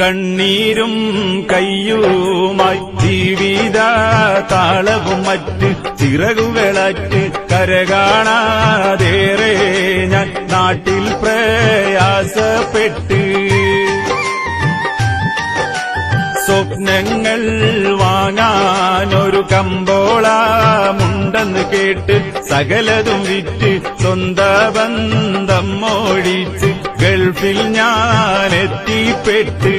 കണ്ണീരും കയ്യുമായി ജീവിത താളവും മറ്റ് ചിറകുകളറ്റ് കരകാണാതേറെ ഞാൻ നാട്ടിൽ പ്രയാസപ്പെട്ട്. സ്വപ്നങ്ങൾ വാങ്ങാനൊരു കമ്പോളമുണ്ടെന്ന് കേട്ട് സകലതും വിറ്റ് സ്വന്ത ബന്ധം മോഴിച്ച് ഗൾഫിൽ ഞാൻ എത്തിപ്പെട്ട്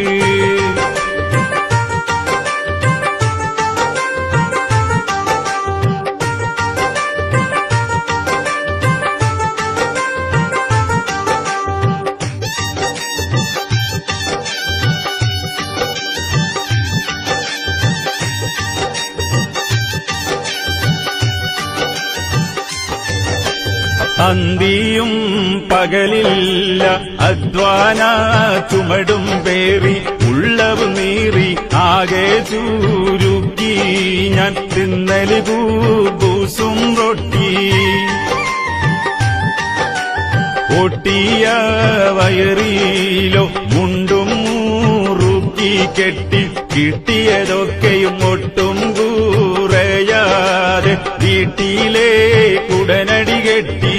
അന്തിയും പകലില്ല. അധ്വാന ചുമടും പേറി ഉള്ളവ് നീറി ആകെ ചൂരുക്കി. ഞാൻ തിന്നലുകൂസും റൊട്ടി. ഒട്ടിയ വയറിയിലോ മുണ്ടും മുറുക്കി കെട്ടി കിട്ടിയതൊക്കെയും ഒട്ടും குட்டியிலே குடனடி கட்டி.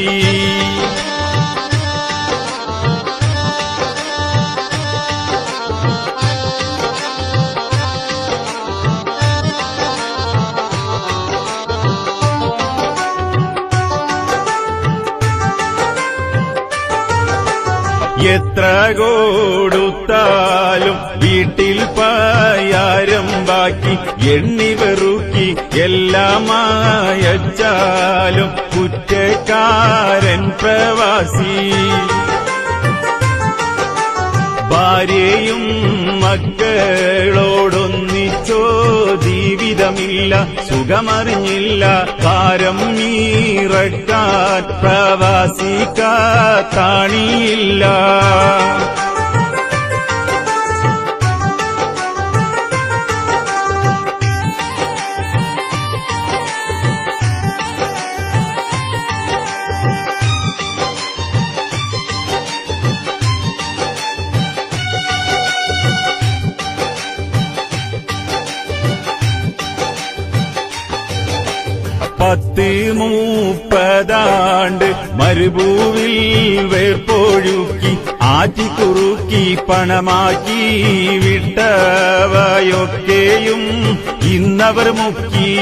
എത്ര കൊടുത്താലും വീട്ടിൽ പായാരം ബാക്കി എണ്ണി വെറുക്കി എല്ലാം അയച്ചാലും കുറ്റക്കാരൻ പ്രവാസി. ഭാര്യയും മക്കളോടൊന്നിച്ചോ ജീവിതമില്ല സുഖമറിഞ്ഞില്ല താരം നീറക്കാൻ പ്രവാസിക്കാണിയില്ല പത്ത് മൂപ്പതാണ്ട് മരുഭൂവിൽ വേർപ്പൊഴുക്കി ആറ്റിക്കുറുക്കി പണമാക്കി വിട്ടവയൊക്കെയും ഇന്നവർ മുക്കി.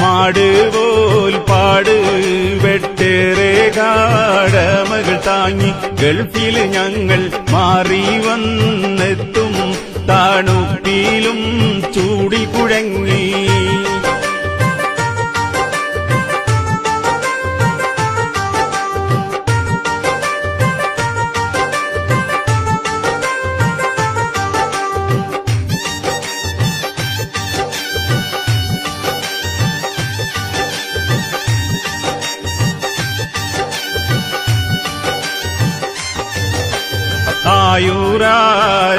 മാടുപോൽ പാട് വെട്ടേറെ താങ്ങി ഗൾഫിൽ ഞങ്ങൾ മാറി വന്നെത്തും താണുപ്പിലും ആയുരാരോഗ്യവും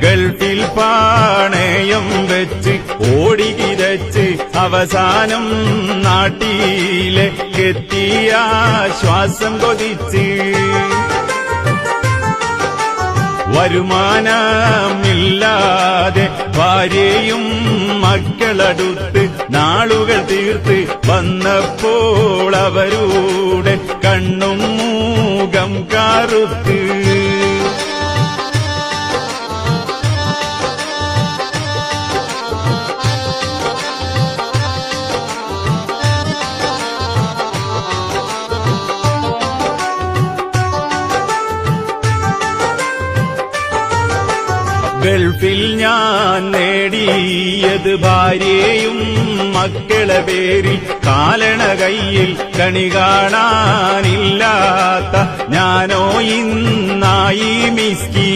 ഗൾഫിൽ പാണയം വെച്ച് ഓടികിതച്ച് അവസാനം അവസാനം കെത്തിയ ശ്വാസം കൊതിച്ച്. വരുമാനമില്ലാതെ ഭാര്യയും മക്കളടുത്ത് നാളുകൾ തീർത്ത് വന്നപ്പോൾ അവരുടെ കണ്ണും முகம் கருத்து ഗൾഫിൽ ഞാൻ നേടിയത് ഭാര്യയും മക്കളെ പേരിൽ കാലണ കയ്യിൽ കണി കാണാനില്ലാത്ത ഞാനോ ഇന്നായി മിസ്കി.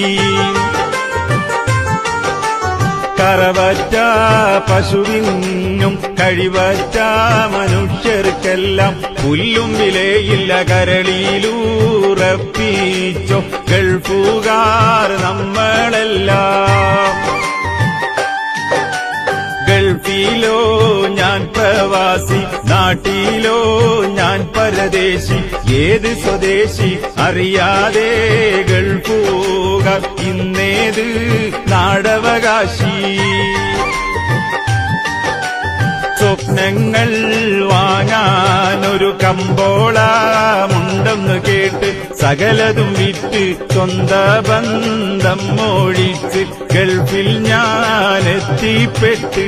കറവറ്റ പശുവിനും കഴിവറ്റ മനുഷ്യർക്കെല്ലാം പുല്ലും വിലയില്ല കരളിയിലൂറപ്പിച്ചോ ഗൾഫുകാർ നമ്മളെല്ലാം നാട്ടിലോ ഞാൻ പരദേശി ഏത് സ്വദേശി അറിയാതെ പോക ഇന്നേത് നാടവകാശി. സ്വപ്നങ്ങൾ വാങ്ങാനൊരു കമ്പോളമുണ്ടെന്ന് കേട്ട് സകലതും വിറ്റ് സ്വന്ത ബന്ധം മോഴിച്ച് ഗൾഫിൽ ഞാൻ എത്തിപ്പെട്ട്